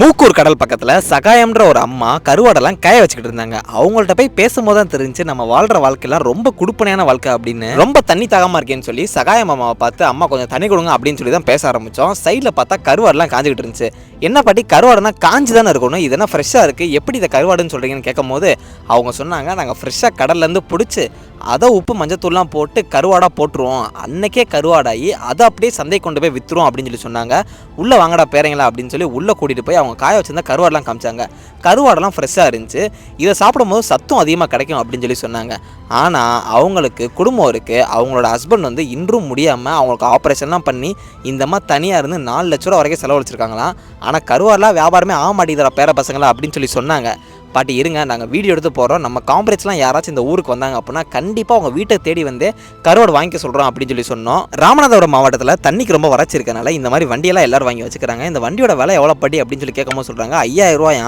மூக்கூர் கடல் பக்கத்தில் சகாயம்ன்ற ஒரு அம்மா கருவாடெல்லாம் காய வச்சுக்கிட்டு இருந்தாங்க. அவங்கள்ட்ட போய் பேசும்போது தான் தெரிஞ்சு நம்ம வாழ்ற வாழ்க்கையெல்லாம் ரொம்ப குடுப்பனையான வாழ்க்கை அப்படின்னு ரொம்ப தண்ணி தாகமாக இருக்கேன்னு சொல்லி சகாயம் அம்மாவை பார்த்து அம்மா கொஞ்சம் தண்ணி கொடுங்க அப்படின்னு சொல்லி தான் பேச ஆரம்பித்தோம் சைடில் பார்த்தா கருவாடெல்லாம் காஞ்சிக்கிட்டு இருந்துச்சு. என்ன பாட்டி கருவாடுனா காஞ்சி தானே இருக்கணும் இதெல்லாம் ஃப்ரெஷ்ஷாக இருக்குது எப்படி இதை கருவாடுன்னு சொல்கிறீங்கன்னு கேட்கும்போது அவங்க சொன்னாங்க நாங்கள் ஃப்ரெஷ்ஷாக கடல்லேருந்து பிடிச்சி அதை உப்பு மஞ்சத்தூள்லாம் போட்டு கருவாடாக போட்டுருவோம். அன்னைக்கே கருவாடாகி அதை அப்படியே சந்தை கொண்டு போய் விற்றுரும் அப்படின்னு சொல்லி சொன்னாங்க. உள்ளே வாங்கடா பேரங்களா அப்படின்னு சொல்லி உள்ளே கூட்டிகிட்டு போய் அவங்க காய வச்சிருந்தா கருவாடெல்லாம் காமிச்சாங்க. கருவாடெல்லாம் ஃப்ரெஷ்ஷாக இருந்துச்சு. இதை சாப்பிடும்போது சத்தும் அதிகமாக கிடைக்கும் அப்படின்னு சொல்லி சொன்னாங்க. ஆனால் அவங்களுக்கு குடும்பம் இருக்குது அவங்களோட ஹஸ்பண்ட் வந்து இன்றும் முடியாமல் அவங்களுக்கு ஆப்ரேஷன்லாம் பண்ணி இந்த மாதிரி தனியாக இருந்து நாலு லட்ச ரூபா வரைக்கும் செலவழிச்சிருக்காங்களாம். ஆனால் கருவாடெலாம் வியாபாரமே ஆக மாட்டேங்கிறா பேர பசங்களா அப்படின்னு சொல்லி சொன்னாங்க. பாட்டி இருங்க நாங்கள் வீடியோ எடுத்து போகிறோம் நம்ம காம்ரேட்ஸ்லாம் யாராச்சும் இந்த ஊருக்கு வந்தாங்க அப்படின்னா கண்டிப்பாக அவங்க வீட்டை தேடி வந்து கருவாடு வாங்கிக்க சொல்கிறோம் அப்படின்னு சொல்லி சொன்னோம். ராமநாதபுரம் மாவட்டத்தில் தண்ணிக்கு ரொம்ப வறட்சி இருக்கனால இந்த மாதிரி வண்டியெல்லாம் எல்லாரும் வாங்கி வச்சுக்கிறாங்க. இந்த வண்டியோட விலை எவ்வளோ படி அப்படின்னு சொல்லி கேட்கும்போது சொல்கிறாங்க ஐயாயிரம் ரூபாயா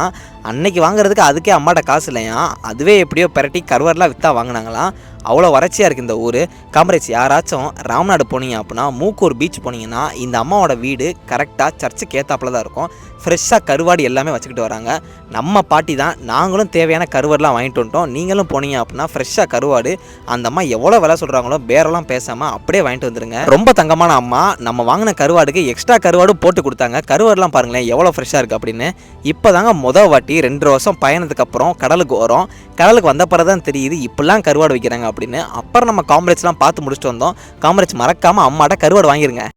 அன்னைக்கு வாங்குறதுக்கு அதுக்கே அம்மாட்ட காசு இல்லையா அதுவே எப்படியோ பெரட்டி கருவாடெலாம் விற்றா வாங்கினாங்களாம். அவ்வளோ வறட்சியாக இருக்குது இந்த ஊர். காமரேஜ் யாராச்சும் ராமநாடு போனீங்க அப்படின்னா மூக்கூர் பீச் போனீங்கன்னா இந்த அம்மாவோட வீடு கரெக்டாக சர்ச்சுக்கு ஏற்றாப்புல தான் இருக்கும். ஃப்ரெஷ்ஷாக கருவாடு எல்லாமே வச்சுக்கிட்டு வராங்க. நம்ம பாட்டி தான் நாங்களும் தேவையான கருவாடுலாம் வாங்கிட்டு வந்துட்டோம். நீங்களும் போனீங்க அப்படின்னா ஃப்ரெஷ்ஷாக கருவாடு அந்த அம்மா எவ்வளோ விலை சொல்கிறாங்களோ பேரெல்லாம் பேசாமல் அப்படியே வாங்கிட்டு வந்துருங்க. ரொம்ப தங்கமான அம்மா. நம்ம வாங்கின கருவாடுக்கு எக்ஸ்ட்ரா கருவாடு போட்டு கொடுத்தாங்க. கருவாடுலாம் பாருங்களேன் எவ்வளோ ஃப்ரெஷ்ஷாக இருக்குது அப்படின்னு. இப்போ தாங்க முதல் வாட்டி ரெண்டு வருஷம் பயணத்துக்கு அப்புறம் கடலுக்கு வரோம். கடலுக்கு வந்த பிறகு தான் தெரியுது இப்படிலாம் கருவாடு வைக்கிறாங்க அப்படின்னு அப்புறம் நம்ம காம்ரேட்ஸ்லாம் பார்த்து முடிச்சுட்டு வந்தோம். காம்ரேட்ஸ் மறக்காமல் அம்மாட்ட கருவாடு வாங்கிருங்க.